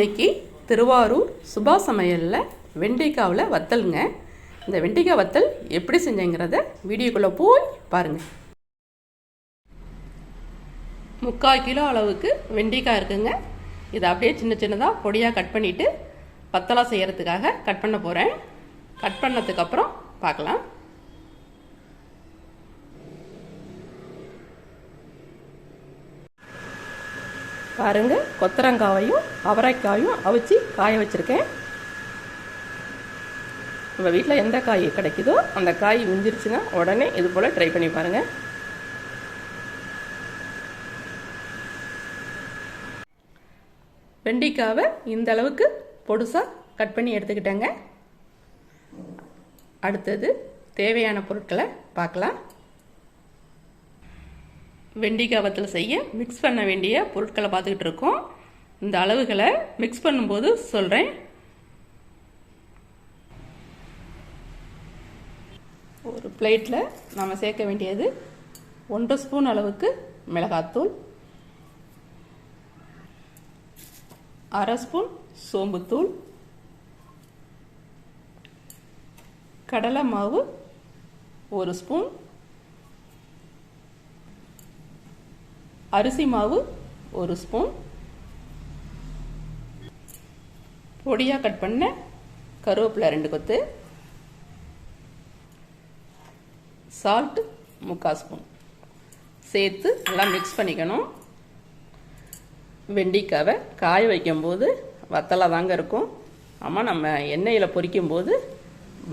இன்னைக்கு திருவாரூர் சுபா சமையலில் வெண்டைக்காவில் வத்தலுங்க. இந்த வெண்டைக்காய் வத்தல் எப்படி செஞ்சேங்கிறத வீடியோக்குள்ளே போய் பாருங்கள் முக்கால் கிலோ அளவுக்கு வெண்டைக்காய் இருக்குங்க. இதை அப்படியே சின்ன சின்னதாக பொடியாக கட் பண்ணிவிட்டு வத்தலா செய்கிறதுக்காக கட் பண்ண போகிறேன் கட் பண்ணதுக்கப்புறம் பார்க்கலாம் பாருங்க கொத்தரங்காவையும் அவரைக்காயும் அவிச்சு காய வச்சுருக்கேன். உங்கள் வீட்டில் எந்த காய் கிடைக்குதோ அந்த காய் மிஞ்சிருச்சுன்னா உடனே இது போல் ட்ரை பண்ணி பாருங்கள் வெண்டிக்காவை இந்த அளவுக்கு பொடுசாக கட் பண்ணி எடுத்துக்கிட்டேங்க. அடுத்தது தேவையான பொருட்களை பார்க்கலாம். வெண்டிக்காய் வத்தல் செய்ய மிக்ஸ் பண்ண வேண்டிய பொருட்களை பார்த்துக்கிட்டு இருக்கோம். இந்த அளவுகளை மிக்ஸ் பண்ணும்போது சொல்கிறேன் ஒரு பிளேட்டில் நம்ம சேர்க்க வேண்டியது ஒன்றரை ஸ்பூன் அளவுக்கு மிளகாத்தூள் அரை ஸ்பூன் சோம்புத்தூள் கடலை மாவு ஒரு ஸ்பூன் அரிசி மாவு ஒரு ஸ்பூன். பொடியாக கட் பண்ண கருவேப்பிலை ரெண்டு கொத்து. சால்ட்டு முக்கால் ஸ்பூன். சேர்த்து நல்லா மிக்ஸ் பண்ணிக்கணும். வெண்டிக்காவை காய வைக்கும்போது வத்தலாக தாங்க இருக்கும். ஆமாம் நம்ம எண்ணெயில் பொரிக்கும்போது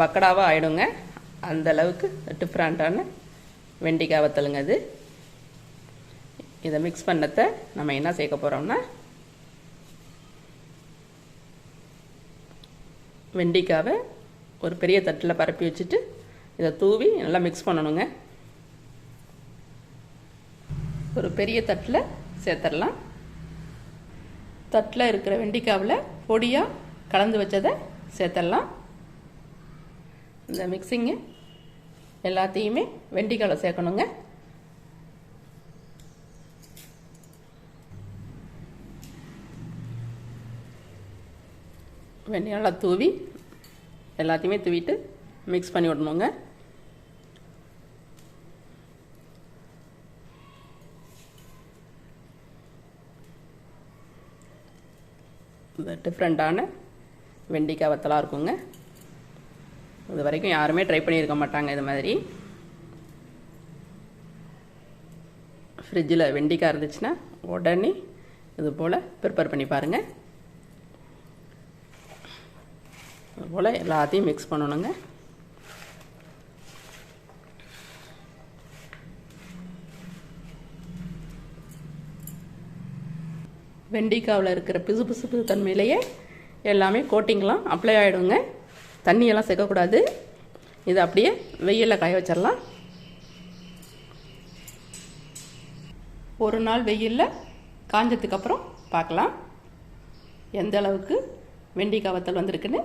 பக்கடாவாக ஆகிடுங்க அந்த அளவுக்கு டிஃப்ரெண்ட்டான வெண்டிக்காய் வத்தலுங்க அது. இதை மிக்ஸ் பண்ணத்தை நம்ம என்ன சேர்க்க போகிறோம்னா வெண்டிக்காவை ஒரு பெரிய தட்டில் பரப்பி வச்சுட்டு இதை தூவி நல்லா மிக்ஸ் பண்ணணுங்க. ஒரு பெரிய தட்டில் சேர்த்துடலாம். தட்டில் இருக்கிற வெண்டிக்காவில் பொடியாக கலந்து வச்சதை சேர்த்துடலாம். இந்த மிக்சிங்கு எல்லாத்தையுமே வெண்டிக்காவில் சேர்க்கணுங்க. வெண்ணெய் தூவி எல்லாத்தையுமே தூவிட்டு மிக்ஸ் பண்ணி விடணுங்க. இந்த டிஃப்ரெண்ட்டான வெண்டிக்காய் வத்தலாக இருக்குங்க. இது வரைக்கும் யாருமே ட்ரை பண்ணியிருக்க மாட்டாங்க இது மாதிரி. ஃப்ரிட்ஜில் வெண்டிக்காய் இருந்துச்சுன்னா உடனே இது போல் ப்ரிப்பேர் பண்ணி பாருங்கள் அதுபோல் எல்லாத்தையும் மிக்ஸ் பண்ணணுங்க. வெண்டிக்காவில் இருக்கிற பிசு பிசுப்பு தன்மையிலேயே எல்லாமே கோட்டிங்லாம் அப்ளை ஆகிடுங்க தண்ணியெல்லாம் சேர்க்கக்கூடாது. இதை அப்படியே வெயிலில் காய வச்சிடலாம். ஒரு நாள் வெயிலில் காஞ்சதுக்கப்புறம் பார்க்கலாம். எந்த அளவுக்கு வெண்டிக்காய் வத்தல் வந்திருக்குன்னு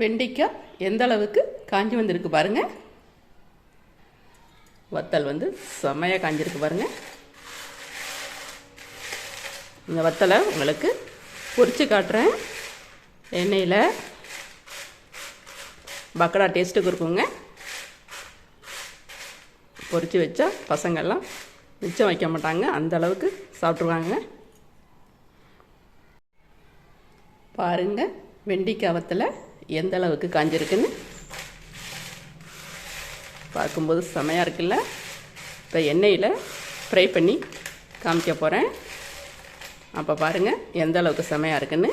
வெண்டைக்காய் எந்த அளவுக்கு காஞ்சி வந்திருக்கு பாருங்க. வத்தல் வந்து செம்மையாக காஞ்சிருக்கு பாருங்க. இந்த வத்தலை உங்களுக்கு பொரித்து காட்டுறேன். எண்ணெயில் பக்கடா டேஸ்ட்டுக்கு இருக்குங்க. பொரித்து வச்சா பசங்கள்லாம் மிச்சம் வைக்க மாட்டாங்க. அந்த அளவுக்கு சாப்பிட்ருவாங்க பாருங்க வெண்டிக்காய் வத்தலை எந்த அளவுக்கு காஞ்சிருக்குன்னு பார்க்கும்போது செமையாக இருக்குல்ல? இப்போ எண்ணெயில் ஃப்ரை பண்ணி காமிக்க போகிறேன் அப்போ பாருங்கள் எந்த அளவுக்கு செமையாக இருக்குன்னு.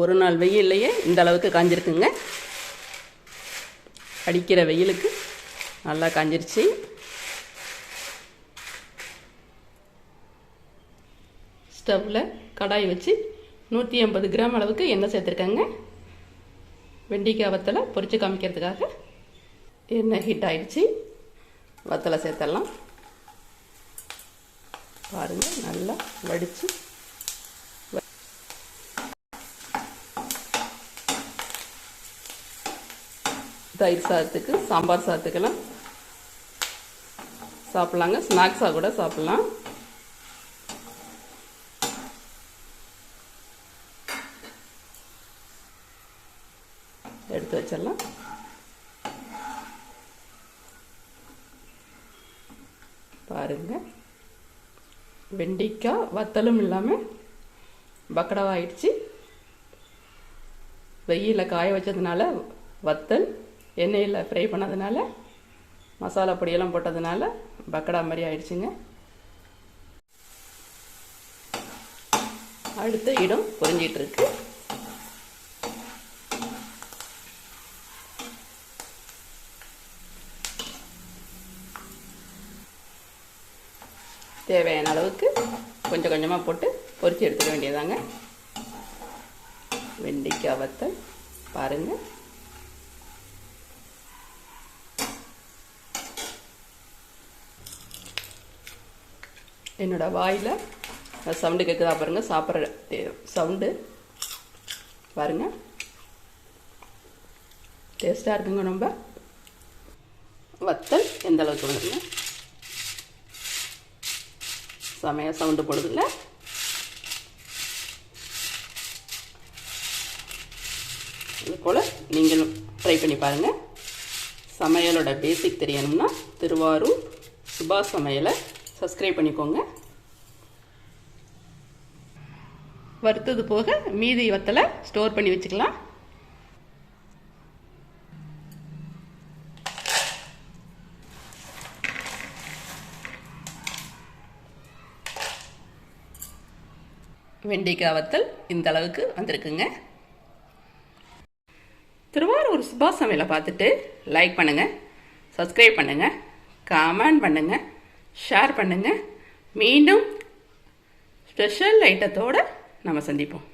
ஒரு நாள் வெயில்லையே இந்த அளவுக்கு காஞ்சிருக்குங்க. அடிக்கிற வெயிலுக்கு நல்லா காஞ்சிருச்சு. ஸ்டவ்வில் கடாய் வச்சு நூற்றி ஐம்பது கிராம் அளவுக்கு எண்ணெய் சேர்த்துருக்கேங்க. வெண்டிக்காய் வத்தலை பொரித்து காமிக்கிறதுக்காக எண்ணெய் ஹீட் ஆயிடுச்சு. வத்தலை சேர்த்துடலாம் பாருங்கள் நல்லா வடித்து தயிர் சாதத்துக்கு சாம்பார் சாதத்துக்கெல்லாம் சாப்பிட்லாங்க. ஸ்நாக்ஸாக கூட சாப்பிட்லாம். எடுத்து வச்சிடலாம். பாருங்க. வெண்டிக்காய் வத்தலும் இல்லாமல் பக்கடவாயிடுச்சு. வெயிலில் காய வச்சதுனால வத்தல் எண்ணெயில் ஃப்ரை பண்ணதுனால மசாலா பொடியெல்லாம் போட்டதுனால பக்கடா மாதிரி ஆயிடுச்சுங்க. அடுத்த இடம் பொரிஞ்சிட்டு இருக்கு. தேவையான அளவுக்கு கொஞ்சம் கொஞ்சமாக போட்டு பொறிச்சு எடுத்துக்க வேண்டியதாங்க. வெண்டைக்காய் வத்தல் பாருங்கள் என்னோடய வாயில் சவுண்டு கேட்குதா பாருங்கள் சாப்பிட்ற சவுண்டு. பாருங்க. டேஸ்ட்டாக இருக்குங்க ரொம்ப. வத்தல் எந்த அளவுக்கு வருங்க செமையா சவுண்டு போடுதுல்ல? இது போல் நீங்களும் ட்ரை பண்ணி பாருங்கள் சமையலோட பேசிக் தெரியணும்னா திருவாரூர் சுபா சமையலை சப்ஸ்கிரைப் பண்ணிக்கோங்க. வறுத்தது போக மீதி வத்தலை ஸ்டோர் பண்ணி வச்சுக்கலாம். வெண்டைக்காய் வத்தல் இந்த அளவுக்கு வந்திருக்குங்க. திருவாரூர் சுபா சமையலை பார்த்துட்டு லைக் பண்ணுங்கள் சப்ஸ்கிரைப் பண்ணுங்கள் கமெண்ட் பண்ணுங்கள் ஷேர் பண்ணுங்கள் மீண்டும் ஸ்பெஷல் ஐட்டத்தோடு நம்ம சந்திப்போம்.